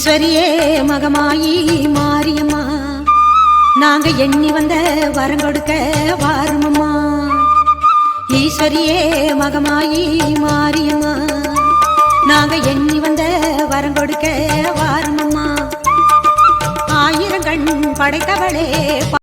ஈஸ்வரியே மகமாயி மாரியம்மா. நாங்க எண்ணி வந்த வரம் கொடுக்க வாரமம்மா. ஈஸ்வரியே மகமாயி மாரியம்மா. நாங்க எண்ணி வந்த வரம் கொடுக்க வாரமம்மா. ஆயிரம் கண் படைத்தவளே